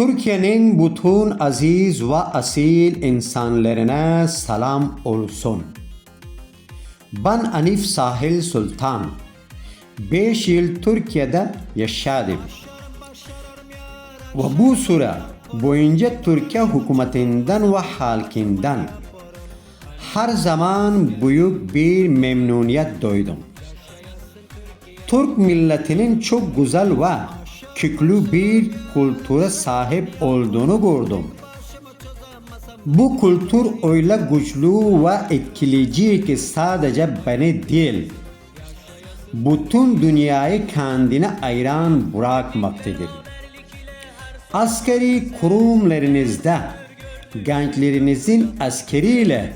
Türkiye'nin bütün aziz ve asil insanlarına selam olsun. Ben Anif Sahil Sultan. 5 yıl Türkiye'de yaşadım. Ve bu süre boyunca Türkiye hükümetinden ve halkından her zaman büyük bir memnuniyet duydum. Türk milletinin çok güzel ve köklü bir kültüre sahip olduğunu gördüm. Bu kültür öyle güçlü ve etkileyici ki sadece beni değil, bütün dünyayı kendine ayıran bırakmaktadır. Askeri kurumlarınızda gençlerinizin askeriyle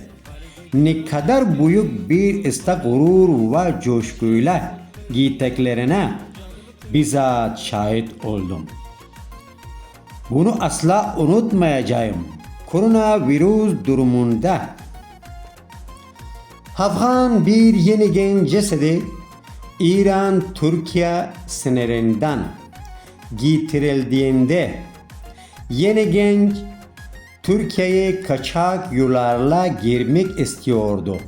ne kadar büyük bir istek gurur ve coşkuyla gittiklerine bizzat şahit oldum. Bunu asla unutmayacağım. Koronavirüs durumunda Afgan bir yeni genç cesedi İran-Türkiye sınırından getirildiğinde yeni genç Türkiye'ye kaçak yollarla girmek istiyordu.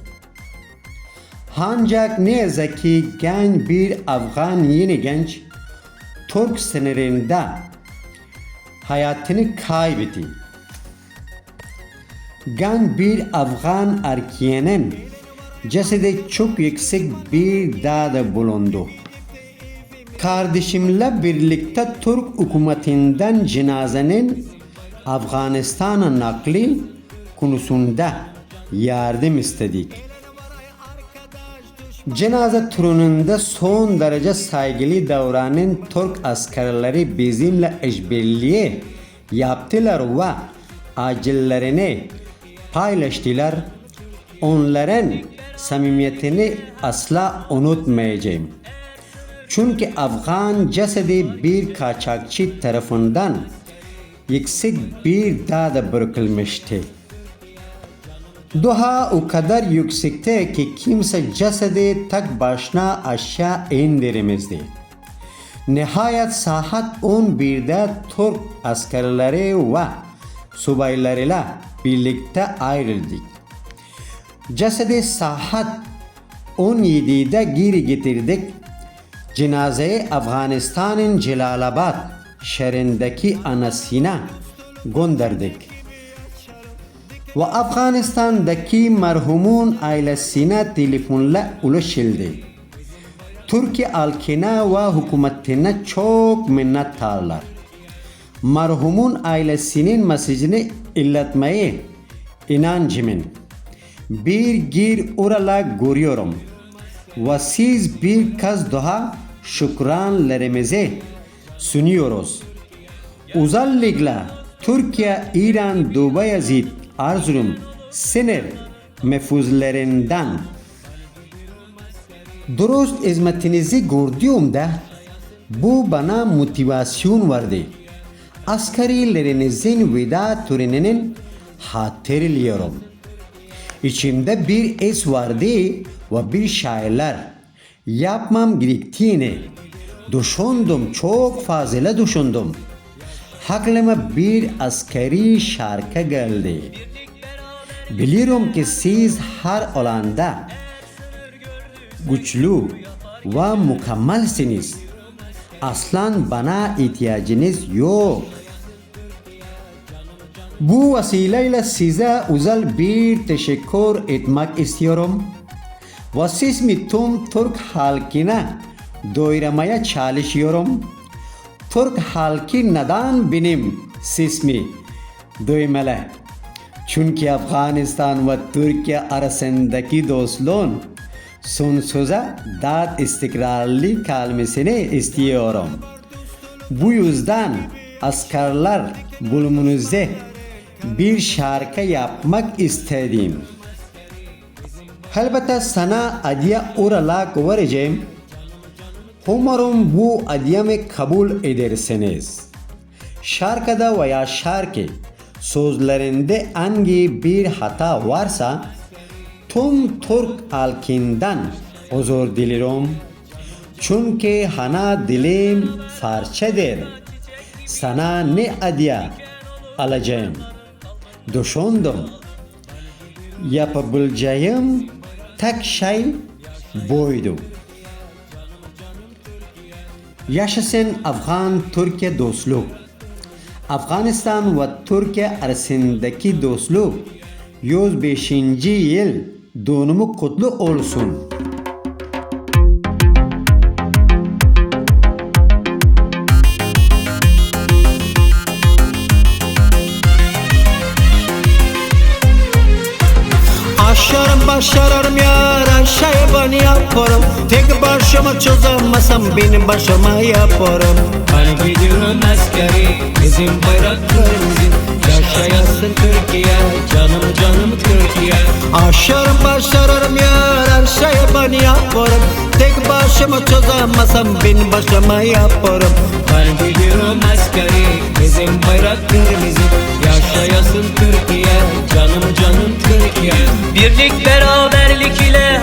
Ancak ne yazık ki genç bir Afgan yeni genç Türk sınırında hayatını kaybetti. Genç bir Afgan erkeğinin cesedi çok yüksek bir dağda bulundu. Kardeşimle birlikte Türk hükümetinden cenazenin Afganistan'a nakli konusunda yardım istedik. Cenaze töreninde son derece saygılı davranan Türk askerleri bizimle işbirliği yaptılar ve acillerini paylaştılar. Onların samimiyetini asla unutmayacağım. Çünkü Afgan cesedi bir kaçakçı tarafından yüksek bir dağda bırakılmıştı. Doğa o kadar yüksekte ki kimse cesedi tek başına aşağı indiremezdi. Nihayet saat 11'de Türk askerleri ve subaylarıyla birlikte ayrıldık. Cesedi saat 17'de geri getirdik. Cenazeyi Afganistan'ın Celalabad şehrindeki anasına gönderdik. Ve Afganistan'daki merhumun ailesine telefonla ulaşıldı. Türkiye halkına ve hükümetine çok minnettarlar. Merhumun ailesinin mesajını iletmeyi inancımın. Bir gir orala görüyorum. Ve siz bir kez daha şükranlarımızı sunuyoruz. Özellikle Türkiye, İran, Dubai, Zid, Erzurum sınır mefuzlarından Dürüst hizmetinizi gördüğümde bu bana motivasyon verdi. Askerilerinizin veda töreninin hatırlıyorum. İçimde bir es vardı ve bir şairler yapmam gerektiğini düşündüm, çok fazla düşündüm. Aklıma bir askeri şarkı geldi. Biliyorum ki siz her alanda güçlü ve mükemmelsiniz. Aslan bana ihtiyacınız yok. Bu vesileyle size özel bir teşekkür etmek istiyorum. Ve siz mi tüm Türk halkına doyurmaya çalışıyorum. Türk halkı neden benim sesimi duymalı? Çünkü Afganistan ve Türkiye arasındaki dostluğun sonsuza dağıt istikrarlı kalmasını istiyorum. Bu yüzden askerler bölümünüzde bir şarkı yapmak istedim. Elbette sana hediye olarak vereceğim. Umarım bu hediyemi kabul edersiniz. Şarkıda veya şarkı sözlerinde hangi bir hata varsa tüm Türk halkından özür dilerim. Çünkü hana dilim farçadır. sana ne hediye alacağım. Düşündüm. Yapabileceğim tek şey buydu. Yaşasın Afgan-Türkiye dostluğu. Afganistan ve Türkiye arasındaki dostluk 105. yıl dönümü kutlu olsun. Aşarım şeyi ben yaparım. Tek başıma çözemezsem benim başıma yaparım. Ben gidiyorum askeri Bizim bayraklarımızın Yaşayasın Türkiye. Canım canım Türkiye. Aşarım başarırım yar her şeyi ben yaparım. Tek başıma çözemezsem benim başıma yaparım. Ben gidiyorum askeri Bizim bayraklarımızın Yaşayasın Türkiye. Canım canım Türkiye. Birlik beraberlik ile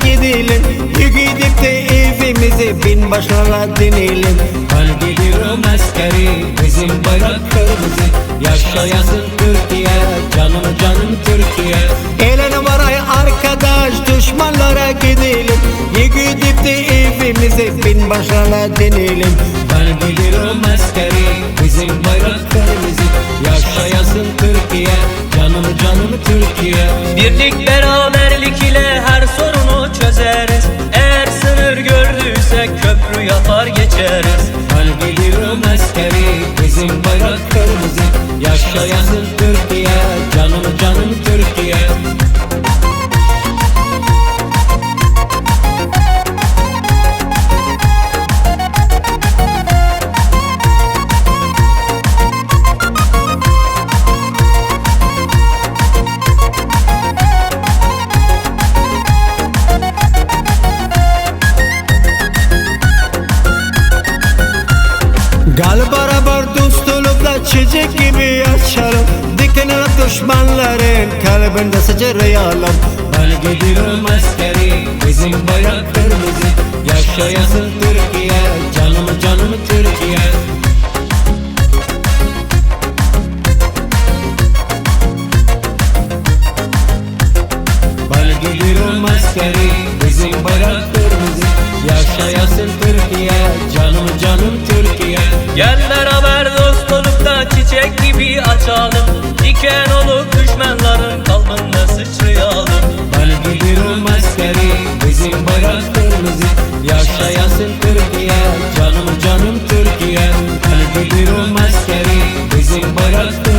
gidelim Gidip de evimizi bin başlara dinelim. Ben gidiyorum askeri bizim bayraklarımızı Yaşayasın Türkiye. Canım canım Türkiye. Elini var ay arkadaş düşmanlara gidelim. Gidip de evimizi bin başlara dinelim. Ben gidiyorum askeri bizim bayraklarımızı Yaşayasın Türkiye. Canım canım Türkiye. Birlik beraberlik ile Yaşayasın Türkiye canım canım Türkiye düşmanların kalbinde sıçrayalım Ben gidiyorum askeri bizim bayraklarımızı Yaşayasın Türkiye canım canım Türkiye. Ben gidiyorum askeri hayatımızı Yaşayasın Türkiye. Canım canım Türkiye. Kalbi bir o maskeri. Bizim bayraktır